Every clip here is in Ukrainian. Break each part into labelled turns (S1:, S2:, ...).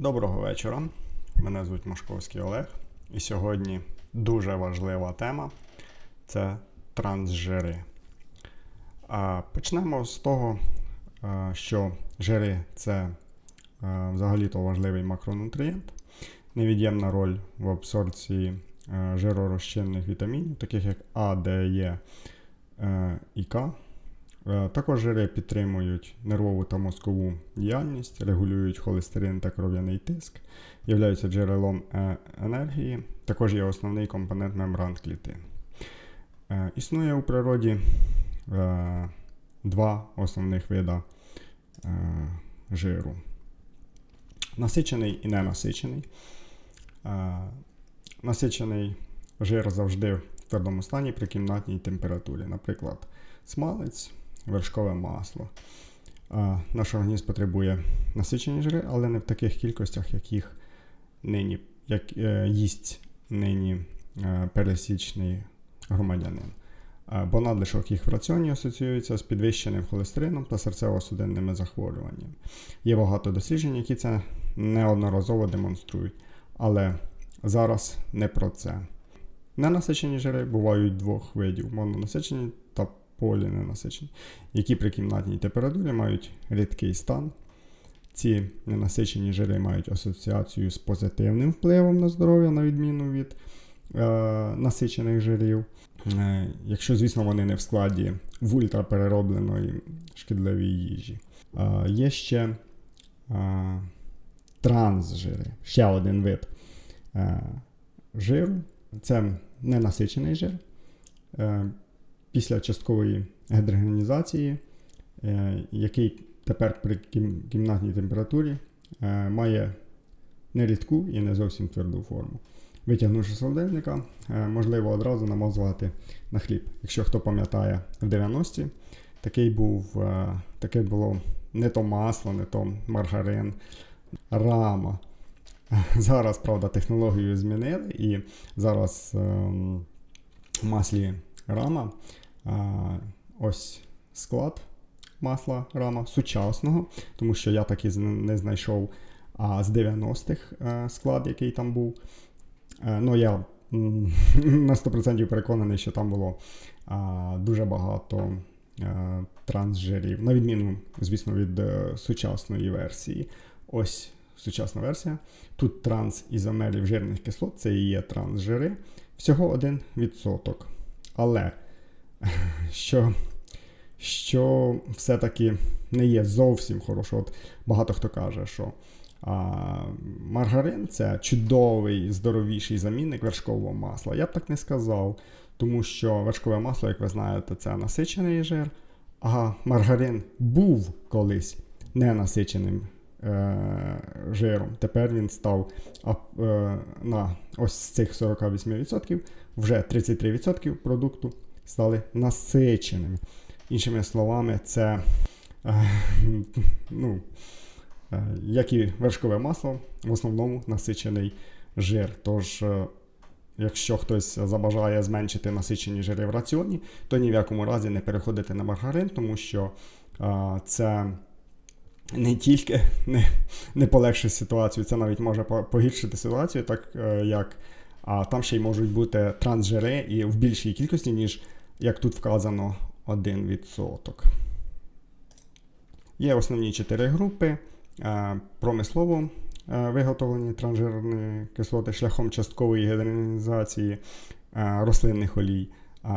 S1: Доброго вечора. Мене звуть Машковський Олег. І сьогодні дуже важлива тема це трансжири. Почнемо з того, що жири це взагалі-то важливий макронутрієнт, невід'ємна роль в абсорбції а, жиророзчинних вітамінів, таких як А, Д, Е е, і К. Е, Також жири підтримують нервову та мозкову діяльність, регулюють холестерин та кров'яний тиск, являються джерелом е, енергії, також є основний компонент мембран клітин. Е, Існує у природі два основних вида жиру: насичений і ненасичений. Насичений жир завжди в твердому стані при кімнатній температурі. Наприклад, смалець, вершкове масло. Наш організм потребує насичені жири, але не в таких кількостях, як їх нині, як е, їсть нині е, пересічний громадянин. Бо надлишок їх в раціоні асоціюється з підвищеним холестерином та серцево-судинними захворюваннями. Є багато досліджень, які це неодноразово демонструють. Але зараз не про це. Ненасичені жири бувають двох видів: мононасичені поліненасичені, які при кімнатній температурі мають рідкий стан. Ці ненасичені жири мають асоціацію з позитивним впливом на здоров'я, на відміну від е, насичених жирів. Е, якщо, звісно, вони не в складі в ультрапереробленої шкідливої їжі. Е, є ще е, трансжири, ще один вид е, жиру. Це ненасичений жир. Е, після часткової гідрогенізації, е, який тепер при кімнатній температурі е, має нерідку і не зовсім тверду форму. Витягнувши з холодильника, е, можливо одразу намазувати на хліб. Якщо хто пам'ятає, в 90-ті такий був, таке було не то масло, не то маргарин, рама. Зараз, правда, технологію змінили, і зараз ем, в маслі рама ось склад масла рама сучасного, тому що я таки зн- не знайшов а, з 90-х е, склад, який там був. Е, ну, я на 100% переконаний, що там було дуже багато е, трансжирів, на відміну, звісно, від сучасної версії. Ось сучасна версія. Тут трансізомерів жирних кислот, це і є трансжири, всього 1%. Але що, що все-таки не є зовсім хорошо. От багато хто каже, що а, маргарин це чудовий, здоровіший замінник вершкового масла. Я б так не сказав, тому що вершкове масло, як ви знаєте, це насичений жир, а маргарин був колись ненасиченим е, жиром. Тепер він став е, на ось з цих 48% вже 33% продукту стали насиченими. Іншими словами, це е, ну, е, як і вершкове масло, в основному насичений жир. Тож, е, якщо хтось забажає зменшити насичені жири в раціоні, то ні в якому разі не переходити на маргарин, тому що це не тільки не, не полегшить ситуацію, це навіть може погіршити ситуацію, так як а там ще й можуть бути трансжири і в більшій кількості, ніж як тут вказано 1%. Є основні чотири групи. Е, Промислово е, виготовлені трансжирні кислоти шляхом часткової гідрогенізації е, рослинних олій.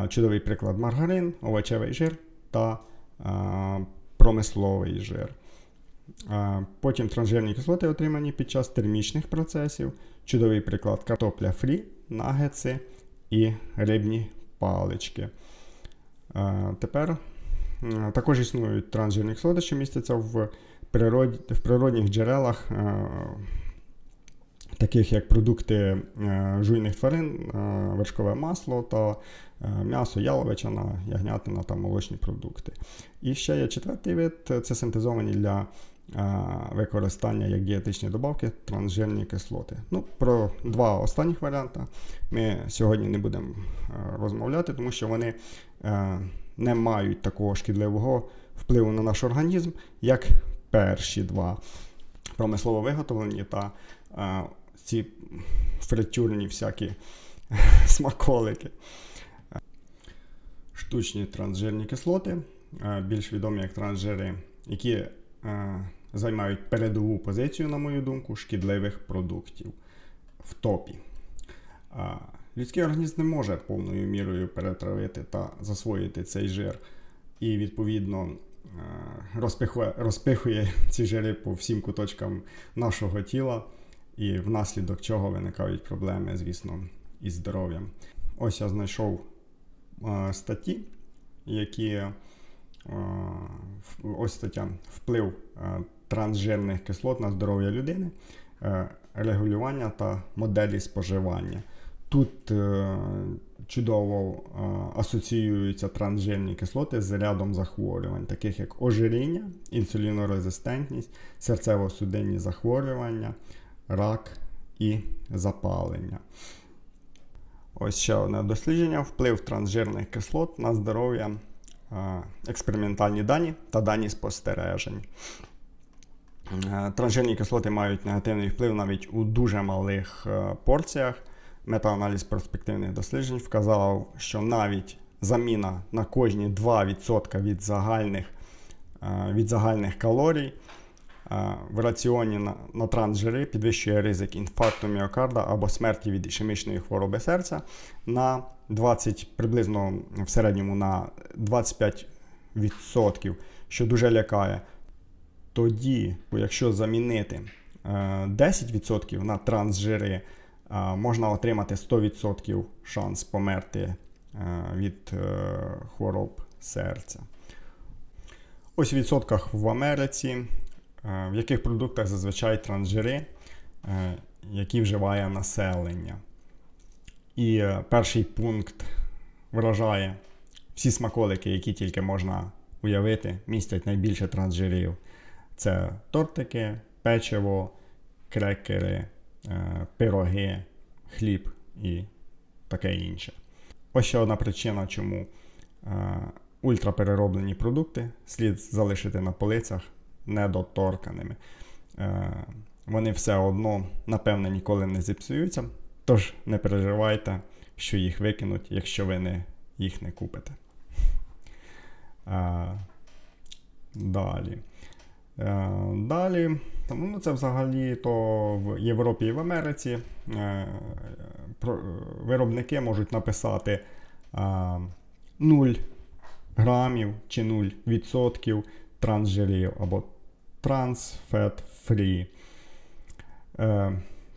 S1: Чудовий приклад маргарин, овочевий жир та промисловий жир. Потім трансжирні кислоти отримані під час термічних процесів. Чудовий приклад картопля фрі, нагетси і рибні палички. Е, Тепер е, також існують трансжирні кислоти, що містяться в, природі, в природних джерелах, е, таких як продукти жуйних тварин, вершкове масло та м'ясо, яловичина, ягнятина та молочні продукти. І ще є четвертий вид це синтезовані для використання як дієтичні добавки трансжирні кислоти. Ну, про два останніх варіанти ми сьогодні не будемо е, розмовляти, тому що вони е, не мають такого шкідливого впливу на наш організм, як перші два. промислово виготовлені та е, ці фритюрні всякі смаколики. Штучні трансжирні кислоти, більш відомі як трансжири, які займають передову позицію, на мою думку, шкідливих продуктів в топі. Е, Людський організм не може повною мірою перетравити та засвоїти цей жир, і, відповідно, розпихує, розпихує ці жири по всім куточкам нашого тіла, і внаслідок чого виникають проблеми, звісно, із здоров'ям. Ось я знайшов статті, які ось стаття вплив трансжирних кислот на здоров'я людини, регулювання та моделі споживання. Тут е, чудово е, асоціюються трансжирні кислоти з рядом захворювань, таких як ожиріння, інсулінорезистентність, серцево-судинні захворювання, рак і запалення. Ось ще одне дослідження: вплив трансжирних кислот на здоров'я, е, експериментальні дані та дані спостережень. Трансжирні кислоти мають негативний вплив навіть у дуже малих порціях. Метааналіз перспективних досліджень вказав, що навіть заміна на кожні 2% від загальних е, від загальних калорій е, в раціоні на, на трансжири підвищує ризик інфаркту міокарда або смерті від ішемічної хвороби серця на 20, приблизно в середньому на 25%, що дуже лякає. Тоді, якщо замінити 10% е, на трансжири, можна отримати 100% шанс померти е, від е, хвороб серця. Ось в відсотках в Америці, е, в яких продуктах зазвичай трансжири, які вживає населення. І перший пункт вражає всі смаколики, які тільки можна уявити, містять найбільше трансжирів. Це тортики, печиво, крекери, Е, пироги, хліб і таке інше. Ось ще одна причина, чому е, ультраперероблені продукти слід залишити на полицях недоторканими. Е, вони все одно, напевне, ніколи не зіпсуються. Тож не переживайте, що їх викинуть, якщо ви не, їх не купите. Далі. Далі. Ну, це взагалі то в Європі і в Америці е, виробники можуть написати 0 грамів чи 0% трансжирів або trans fat free. Е,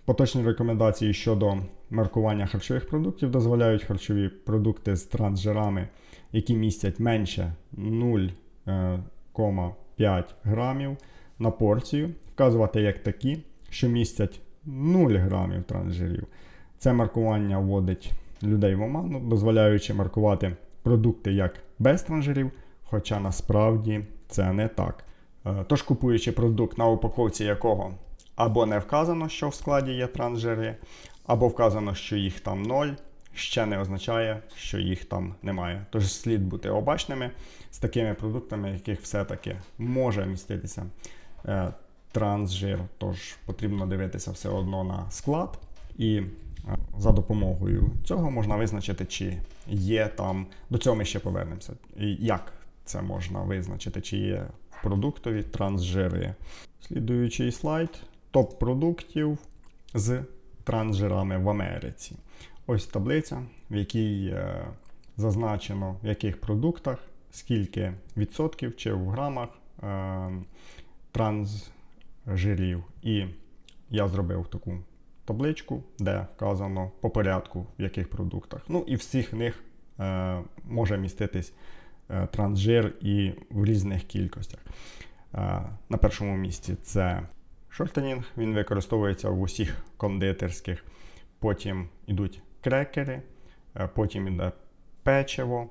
S1: поточні рекомендації щодо маркування харчових продуктів дозволяють харчові продукти з трансжирами, які містять менше 0,5 е, грамів на порцію вказувати як такі, що містять 0 грамів трансжирів. Це маркування вводить людей в оману, дозволяючи маркувати продукти як без трансжирів, хоча насправді це не так. Е, тож, купуючи продукт, на упаковці якого або не вказано, що в складі є трансжири, або вказано, що їх там 0, ще не означає, що їх там немає. Тож слід бути обачними з такими продуктами, яких все-таки може міститися е, трансжир, тож потрібно дивитися все одно на склад. І е, за допомогою цього можна визначити, чи є там. До цього ми ще повернемося. Як це можна визначити, чи є продуктові трансжири? Слідуючий слайд топ продуктів з трансжирами в Америці. Ось таблиця, в якій е, зазначено, в яких продуктах, скільки відсотків чи в грамах е, транс жирів. І я зробив таку табличку, де вказано по порядку, в яких продуктах. Ну і всіх них е, може міститись е, трансжир і в різних кількостях. Е, на першому місці це шортенінг, він використовується в усіх кондитерських. Потім йдуть крекери, е, потім йде печиво,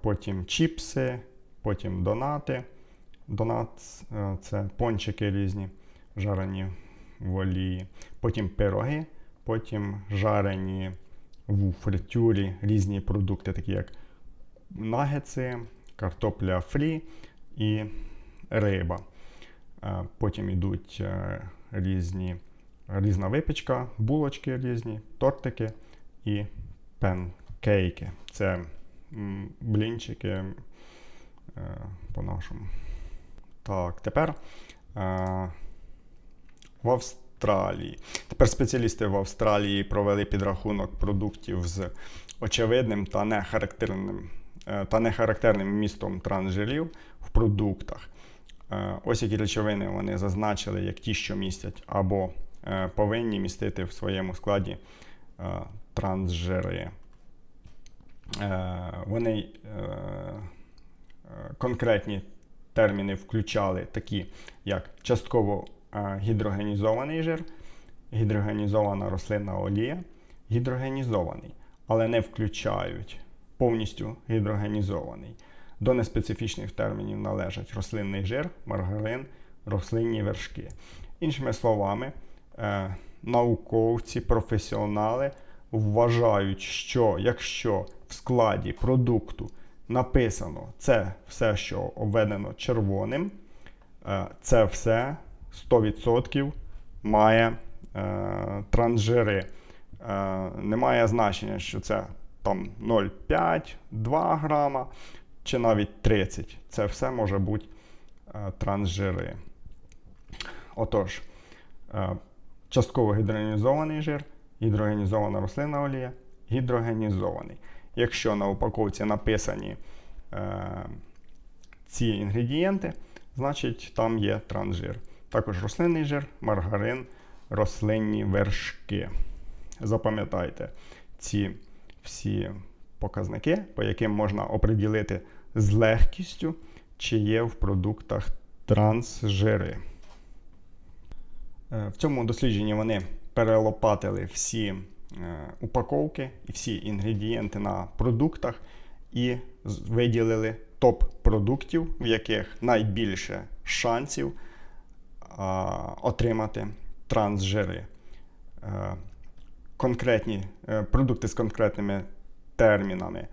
S1: потім чіпси, потім донати. Донат це пончики різні, жарені в олії. Потім пироги, потім жарені в фритюрі різні продукти, такі як нагетси, картопля фрі і риба. Е, Потім йдуть е, різні, різна випічка, булочки різні, тортики і пенкейки. Це блінчики е, по-нашому. Так, тепер в Австралії. Тепер спеціалісти в Австралії провели підрахунок продуктів з очевидним та нехарактерним, та нехарактерним містом трансжирів в продуктах. Е, Ось які речовини вони зазначили, як ті, що містять, або е, повинні містити в своєму складі е, трансжири. Е, Вони е, е, конкретні терміни включали такі, як частково е, гідрогенізований жир, гідрогенізована рослинна олія, гідрогенізований, але не включають повністю гідрогенізований. До неспецифічних термінів належать рослинний жир, маргарин, рослинні вершки. Іншими словами, е, науковці, професіонали вважають, що якщо в складі продукту написано це все, що обведено червоним, е, це все 100% має е, трансжири. Е, немає значення, що це там 0,5, 2 грама чи навіть 30. Це все може бути е, трансжири. Отож, е, частково гідрогенізований жир, гідрогенізована рослинна олія, гідрогенізований. Якщо на упаковці написані е, ці інгредієнти, значить там є трансжир. Також рослинний жир, маргарин, рослинні вершки. Запам'ятайте ці всі показники, по яким можна оприділити з легкістю, чи є в продуктах трансжири. Е, В цьому дослідженні вони перелопатили всі е, упаковки і всі інгредієнти на продуктах і виділили топ продуктів, в яких найбільше шансів отримати трансжири. Конкретні е, продукти з конкретними термінами.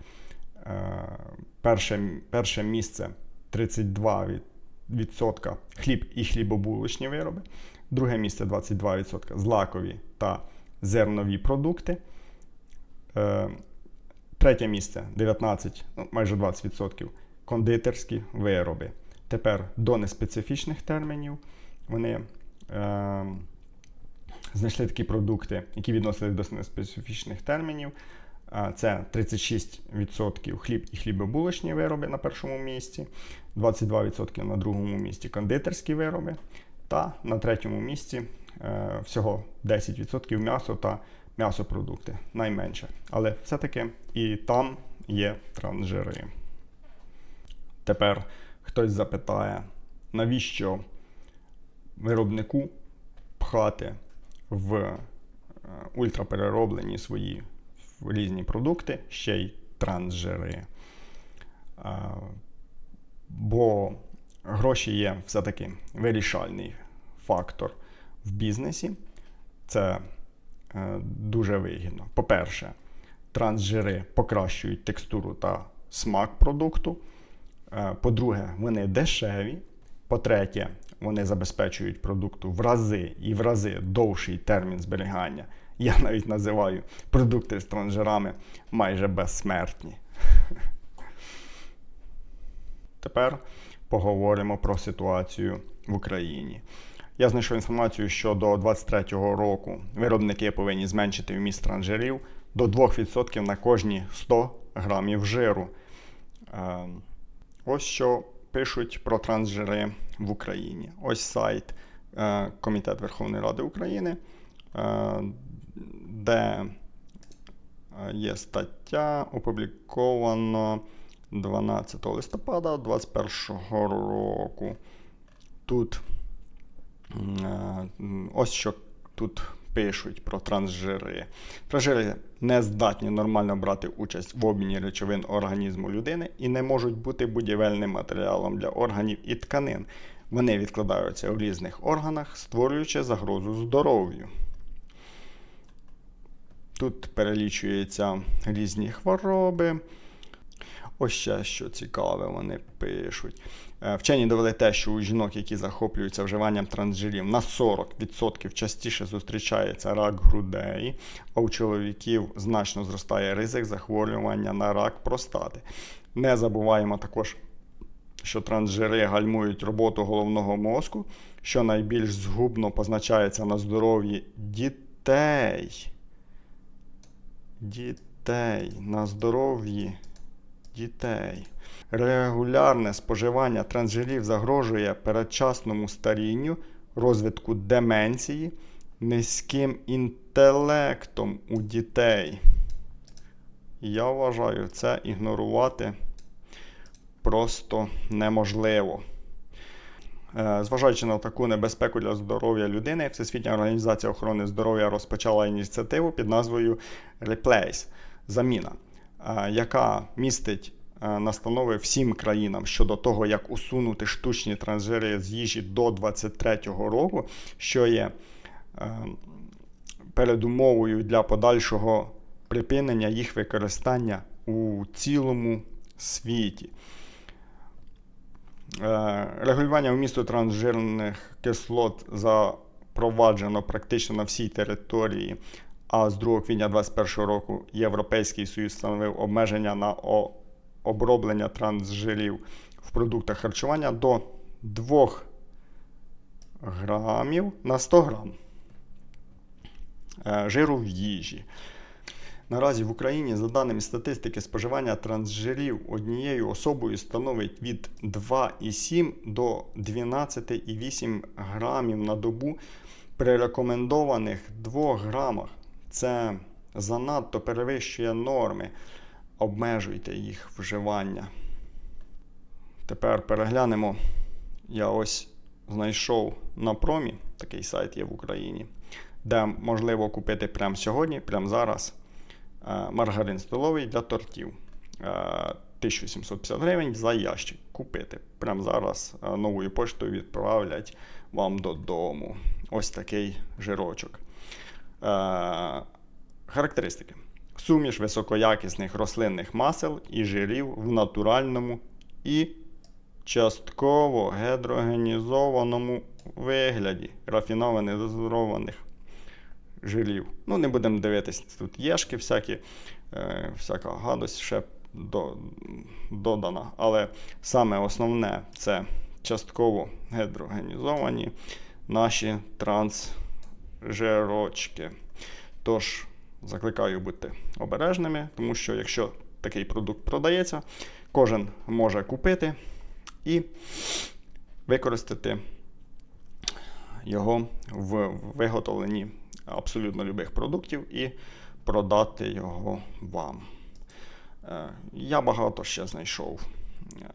S1: Е, Перше, перше місце 32% від- хліб і хлібобулочні вироби. Друге місце 22% злакові та зернові продукти. Е, Третє місце 19, ну, майже 20% кондитерські вироби. Тепер до неспецифічних термінів вони знайшли такі продукти, які відносились до неспецифічних термінів. Це 36% хліб і хлібобулочні вироби на першому місці, 22% на другому місці кондитерські вироби, та на третьому місці е, всього 10% м'ясо та м'ясопродукти найменше. Але все-таки і там є трансжири. Тепер хтось запитає, навіщо виробнику пхати в е, ультраперероблені свої різні продукти, ще й трансжири. Е, Бо гроші є все-таки вирішальний фактор в бізнесі. Це е, дуже вигідно. По-перше, трансжири покращують текстуру та смак продукту. По-друге, вони дешеві. По-третє, вони забезпечують продукту в рази і в рази довший термін зберігання. Я навіть називаю продукти з трансжирами майже безсмертні. Тепер поговоримо про ситуацію в Україні. Я знайшов інформацію, що до 2023 року виробники повинні зменшити вміст транжирів до 2% на кожні 100 грамів жиру. Е, Ось що пишуть про трансжири в Україні. Ось сайт е, Комітет Верховної Ради України, е, де е, є стаття, опубліковано 12 листопада 2021 року. Тут ось що тут пишуть про трансжири. Трансжири не здатні нормально брати участь в обміні речовин організму людини і не можуть бути будівельним матеріалом для органів і тканин. Вони відкладаються в різних органах, створюючи загрозу здоров'ю. Тут перелічуються різні хвороби. Ось ще що цікаве, вони пишуть. Е, Вчені довели те, що у жінок, які захоплюються вживанням трансжирів, на 40% частіше зустрічається рак грудей, а у чоловіків значно зростає ризик захворювання на рак простати. Не забуваємо також, що трансжири гальмують роботу головного мозку, що найбільш згубно позначається на здоров'ї дітей. Дітей на здоров'ї дітей. Регулярне споживання трансжирів загрожує передчасному старінню, розвитку деменції, низьким інтелектом у дітей. Я вважаю, це ігнорувати просто неможливо. Е, Зважаючи на таку небезпеку для здоров'я людини, Всесвітня організація охорони здоров'я розпочала ініціативу під назвою Replace заміна, яка містить е, настанови всім країнам щодо того, як усунути штучні трансжири з їжі до 2023 року, що є е, передумовою для подальшого припинення їх використання у цілому світі. Е, Регулювання вмісту трансжирних кислот запроваджено практично на всій території, а з 2 квітня 2021 року Європейський Союз встановив обмеження на оброблення трансжирів в продуктах харчування до 2 грамів на 100 грам е, жиру в їжі. Наразі в Україні, за даними статистики, споживання трансжирів однією особою становить від 2,7 до 12,8 грамів на добу при рекомендованих 2 грамах. Це занадто перевищує норми. Обмежуйте їх вживання. Тепер переглянемо. Я ось знайшов на промі, такий сайт є в Україні, де можливо купити прямо сьогодні, прямо зараз е, маргарин столовий для тортів. Е, 1750 гривень за ящик купити. Прямо зараз е, новою поштою відправлять вам додому. Ось такий жирочок. Е, Характеристики. Суміш високоякісних рослинних масел і жирів в натуральному і частково гідрогенізованому вигляді рафінованих дозорованих жирів. Ну, не будемо дивитись, тут єшки всякі, е, всяка гадость ще до, додана. Але саме основне це частково гідрогенізовані наші трансжирочки. Тож, закликаю бути обережними, тому що якщо такий продукт продається, кожен може купити і використати його в виготовленні абсолютно любих продуктів і продати його вам. Е, Я багато ще знайшов е,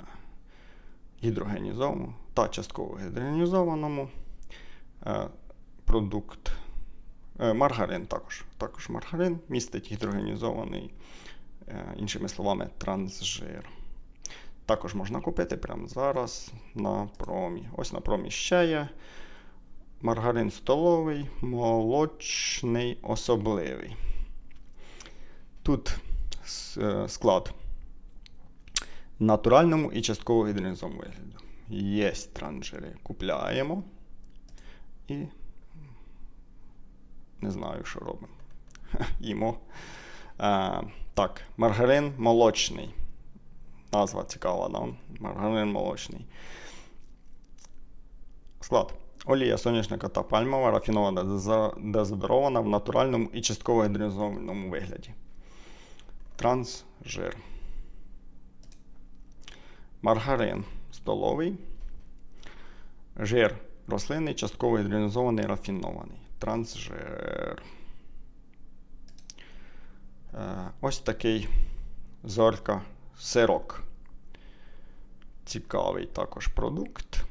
S1: гідрогенізованому та частково гідрогенізованому е, продукт. Е, Маргарин також. Також маргарин містить гідрогенізований, е, іншими словами, трансжир. Також можна купити прямо зараз на промі. Ось на промі ще є. Маргарин столовий, молочний особливий. Тут е, склад натуральному і частково гідрогенізованому вигляді. Є трансжири. Купляємо і не знаю, що робимо. Їмо. Е, так, маргарин молочний. Назва цікава, да? Маргарин молочний. Склад. Олія соняшника та пальмова, рафінована, дезо- дезодорована в натуральному і частково гідрогенізованому вигляді. Трансжир. Маргарин столовий. Жир рослинний, частково гідрогенізований, рафінований. Трансжир. Е, Ось такий зорка сирок. Цікавий також продукт.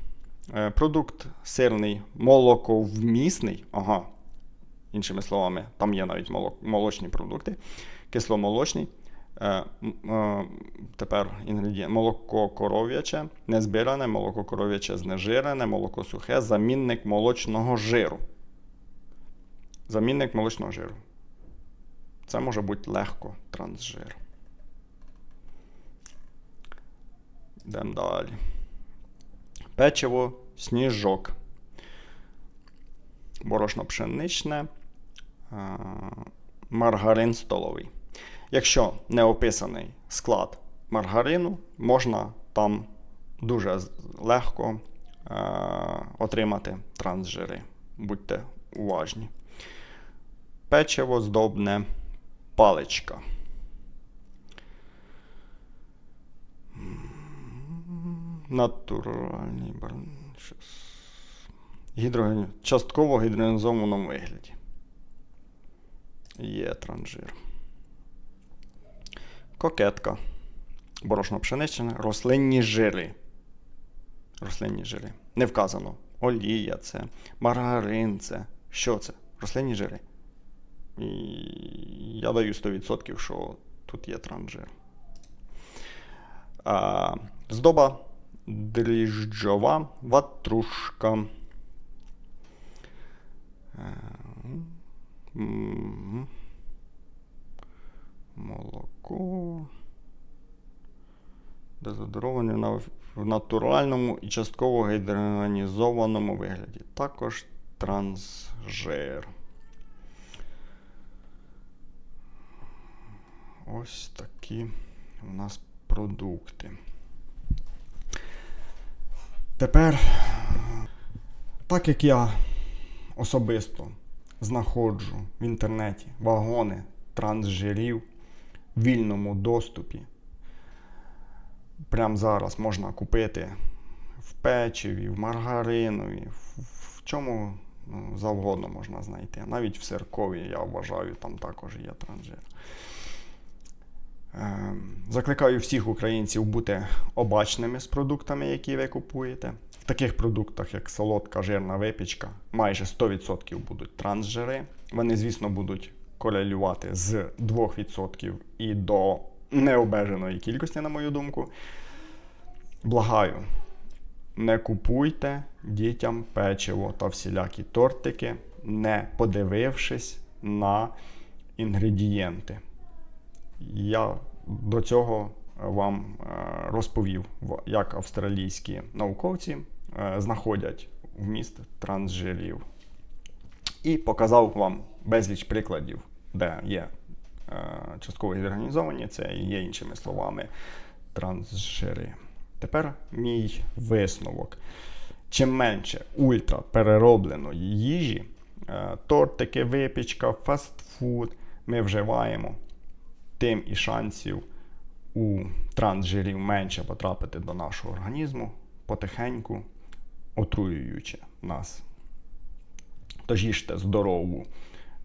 S1: Е, Продукт сирний, молоковмісний. Ага. Іншими словами, там є навіть молочні продукти. Кисломолочний. Е, Тепер інгредієнт. Молоко коров'яче, незбиране, молоко коров'яче знежирене, молоко сухе, замінник молочного жиру. Замінник молочного жиру. Це може бути легко трансжир. Йдемо далі. Печиво, сніжок. Борошно пшеничне, маргарин столовий. Якщо не описаний склад маргарину, можна там дуже легко отримати трансжири. Будьте уважні. Печиво здобне паличка. Натуральний бар... щас. Гідроген... Частково гідрогенізованому вигляді. Є транжир. Кокетка. Борошно пшеничне, рослинні жири. Рослинні жири. Не вказано. Олія це, маргарин це. Що це? Рослинні жири. І я даю 100%, що тут є транжир. Здоба дріжджова ватрушка. Е, Молоко. Дезодороване на, в натуральному і частково гідрогенізованому вигляді. Також трансжир. Ось такі у нас продукти. Тепер, так як я особисто знаходжу в інтернеті вагони трансжирів в вільному доступі, прямо зараз можна купити в печиві, в маргаринові, в, чому ну, завгодно можна знайти. Навіть в сиркові, я вважаю, там також є транжир. Ем, Закликаю всіх українців бути обачними з продуктами, які ви купуєте. В таких продуктах, як солодка жирна випічка, майже 100% будуть трансжири. Вони, звісно, будуть корелювати з 2% і до необмеженої кількості, на мою думку. Благаю, не купуйте дітям печиво та всілякі тортики, не подивившись на інгредієнти. Я до цього вам е, розповів, як австралійські науковці е, знаходять вміст трансжирів. І показав вам безліч прикладів, де є е, частково гідрогенізовані, це є іншими словами трансжири. Тепер мій висновок. Чим менше ультра переробленої їжі, е, тортики, випічка, фастфуд ми вживаємо, тим і шансів у трансжирів менше потрапити до нашого організму, потихеньку отруюючи нас. Тож їжте здорову,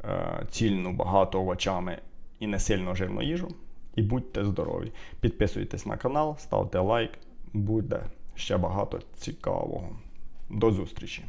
S1: е, цільну, багато овочами і не сильно жирну їжу. І будьте здорові. Підписуйтесь на канал, ставте лайк, буде ще багато цікавого. До зустрічі!